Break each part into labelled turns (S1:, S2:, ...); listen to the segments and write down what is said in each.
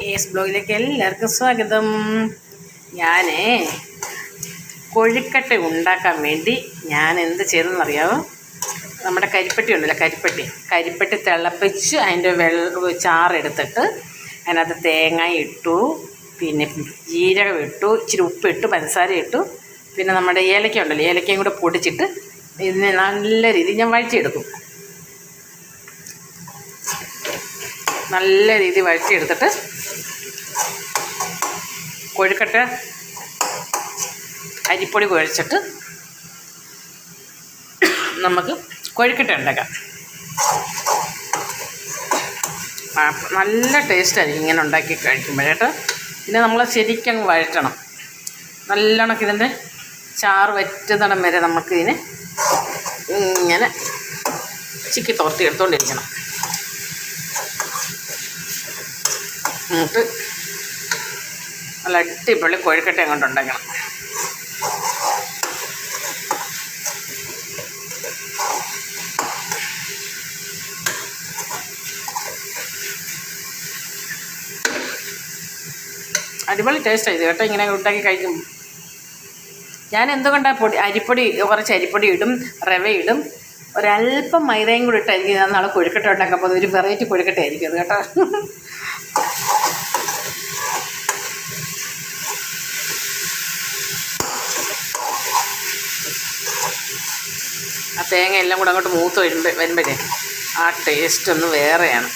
S1: S ബ്ലോഗിലേക്ക് എല്ലാവർക്കും സ്വാഗതം. ഞാൻ കൊഴുക്കട്ട ഉണ്ടാക്കാൻ വേണ്ടി ഞാൻ എന്ത് ചെയ്തെന്നറിയാമോ നമ്മുടെ കരിപ്പട്ടി ഉണ്ടല്ലോ കരിപ്പട്ടി. കരിപ്പട്ടി തിളപ്പിച്ച് അതിന്റെ വെള്ള ചാറെടുത്തിട്ട് അതിനകത്ത് തേങ്ങ ഇട്ടു പിന്നെ ജീരകം ഇട്ടു ഇച്ചിരി ഉപ്പിട്ടു പഞ്ചസാര ഇട്ടു പിന്നെ നമ്മുടെ ഏലക്ക ഉണ്ടല്ലോ ഏലക്കയും കൂടെ പൊടിച്ചിട്ട് ഇതിനെ നല്ല രീതിയിൽ ഞാൻ വഴറ്റിയെടുക്കും. നല്ല രീതിയിൽ വഴറ്റിയെടുത്തിട്ട് കൊഴുക്കട്ട അരിപ്പൊടി കുഴച്ചിട്ട് നമുക്ക് കൊഴുക്കട്ട ഉണ്ടാക്കാം. നല്ല ടേസ്റ്റായിരിക്കും ഇങ്ങനെ ഉണ്ടാക്കി കഴിക്കുമ്പോഴേട്ടോ പിന്നെ നമ്മൾ ശരിക്കും വഴറ്റണം. നല്ലോണം ഇതിന്റെ ചാറ് വറ്റുന്നിടം വരെ നമുക്കിതിനെ ഇങ്ങനെ ചിക്കി തോർത്തി എടുത്തുകൊണ്ടിരിക്കണം എന്നിട്ട് നല്ല അടിപൊളി കോഴിക്കട്ട അങ്ങോട്ട് ഉണ്ടാക്കണം അടിപൊളി ടേസ്റ്റാണ് ഇത് കേട്ടോ ഇങ്ങനെ ഉണ്ടാക്കി കഴിക്കും. ഞാൻ എന്തുകൊണ്ടാണ് പൊടി അരിപ്പൊടി കുറച്ച് അരിപ്പൊടി ഇടും റവ ഇടും. ഒരല്പം മൈദയും കൂടി ഇട്ടായിരിക്കും ഞാൻ നാളെ കൊഴുക്കട്ട ഉണ്ടാക്കാൻ പോകുന്നത്. ഒരു വെറൈറ്റി കൊഴുക്കട്ട ആയിരിക്കും അത് കേട്ടോ. തേങ്ങ എല്ലാം കൂടെ അങ്ങോട്ട് മൂത്ത് വരുമ്പോൾ വരുമ്പോഴേ ആ ടേസ്റ്റ് ഒന്ന് വേറെയാണ്.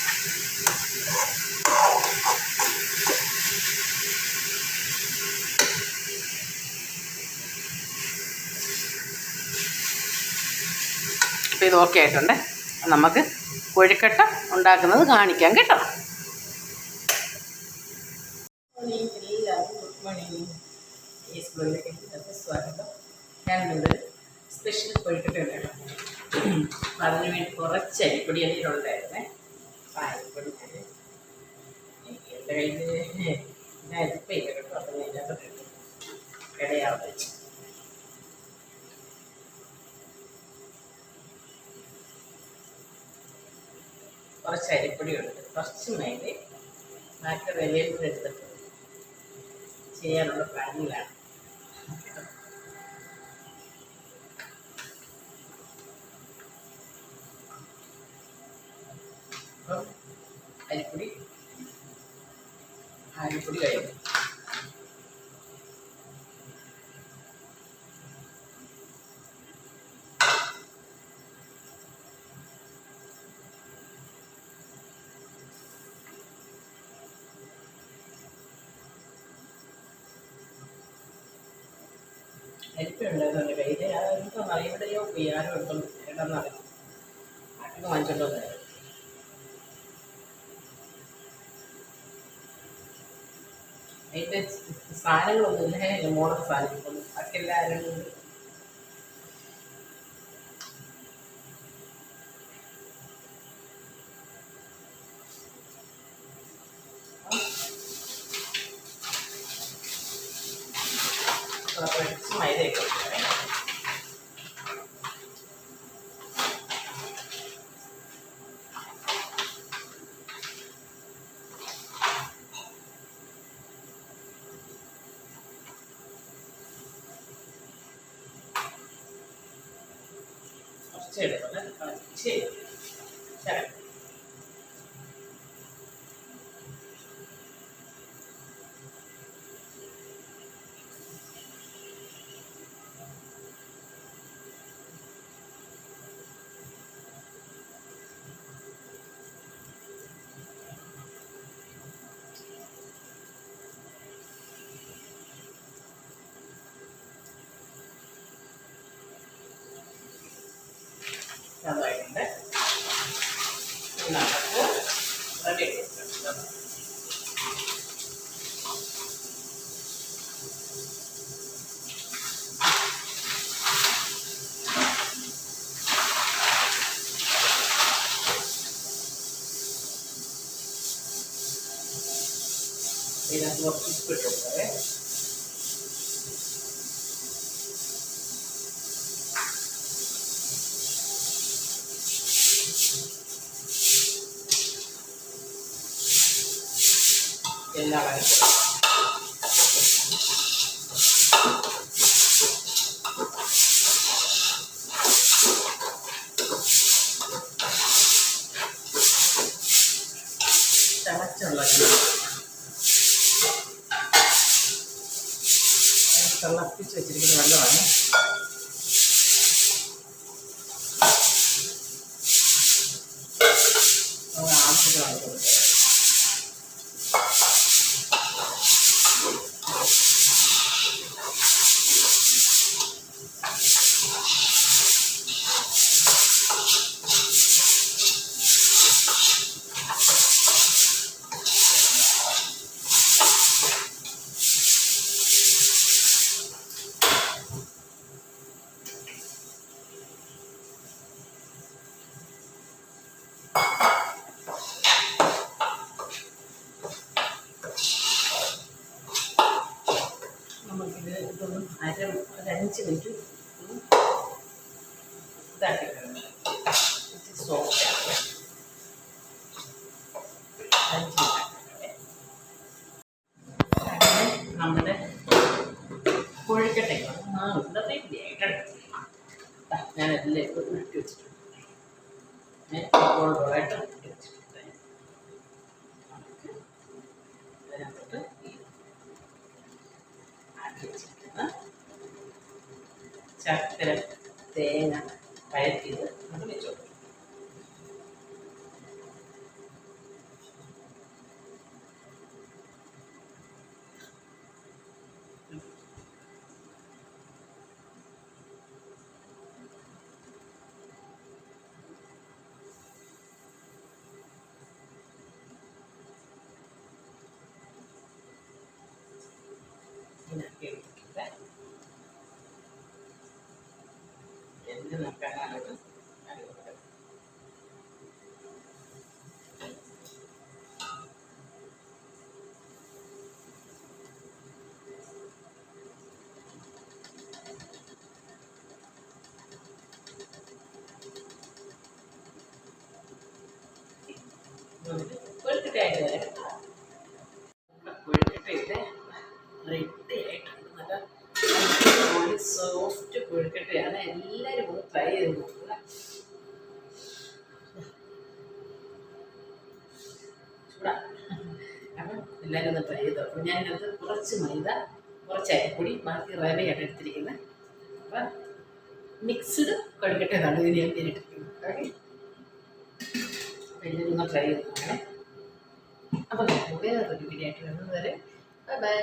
S1: അപ്പോൾ ഇത് ഓക്കെ ആയിട്ടുണ്ട്. നമുക്ക് കൊഴുക്കട്ട ഉണ്ടാക്കുന്നത് കാണിക്കാം കേട്ടോ. എല്ലാവർക്കും ഗുഡ് മോർണിംഗ്. എല്ലാവർക്കും സ്വാഗതം. ഞാനിവിടെ സ്പെഷ്യൽ ഉണ്ടാക്കാം അപ്പം അതിന് വേണ്ടി കുറച്ച് അരിപ്പൊടി അതിലുണ്ടായിരുന്നേ അരിപ്പൊടി എന്റെ കയ്യിൽ ഞാൻ അരിപ്പയില്ല കേട്ടോ. അപ്പം ഞാൻ ഇതിനകത്ത് ഇടയാവും കുറച്ച് അരിപ്പൊടി ഉണ്ട് കുറച്ച് മൈദ ബാക്കി വിലയിൽ കൂടെ എടുത്തിട്ട് ചെയ്യാനുള്ള പ്ലാനിലാണ്. അരിപ്പുണ്ടായിരുന്നു എന്റെ കയ്യിൽ അതെന്തോ എവിടെയോ പോയി ആരും എടുത്തോണ്ട് എവിടെന്നറിയാം ആട്ടൊക്കെ വാങ്ങിച്ചോണ്ട് വന്നത്? അതിന്റെ സാധനങ്ങളൊന്നും ഇല്ല. മോഡൽ സാധനങ്ങളൊന്നും അതൊക്കെ എല്ലാവരും കൂടി കുറച്ച് മൈദയൊക്കെ ഇട്ടേ. കുറച്ച് എടുക്കണം കുറച്ച് ശരി ഇതിനകത്ത് കുറച്ച് ഉപ്പ് ഇട്ട് കൊടുക്കാവേ എല്ലാം തിളപ്പിച്ച് വെച്ചിരിക്കുന്ന വെള്ളമാണ് അര ഒരു അഞ്ച് മിനിറ്റ് ഇതാക്കി സോഫ്റ്റ് ആക്കുക അഞ്ച് മിനിറ്റ് നമ്മുടെ കൊഴുക്കട്ടെ ആ ഇവിടെ റെഡി ഞാനെല്ലാം ഇപ്പോൾ ഉരുട്ടി വെച്ചിട്ടുണ്ട്. ഞാൻ ഗോൾഡോളായിട്ട് ശർക്കര തേങ്ങ കയറ്റിയത് നമ്മൾ വെച്ചു എന്ത് നോക്കാനാണ് സോഫ്റ്റ് കൊഴുക്കട്ടയാണ് എല്ലാവരും ഒന്ന് ട്രൈ ചെയ്ത് നോക്കുക. ചൂടാ. അപ്പം എല്ലാവരും ഒന്ന് ട്രൈ ചെയ്ത് നോക്കും. ഞാനത് കുറച്ച് മൈദ കുറച്ച് അരിപ്പൊടി ബാക്കി റവയാണ് എടുത്തിരിക്കുന്നത്. അപ്പം മിക്സ്ഡ് കൊഴുക്കട്ടയാണ് ഇതിന് ഞാൻ ഇട്ടിരിക്കുന്നത് ഓക്കെ എല്ലാവരും ഒന്ന് ട്രൈ ചെയ്ത് നോക്കണേ. അപ്പം വേറൊരു വീഡിയോ വരുന്നത് വരെ. Bye bye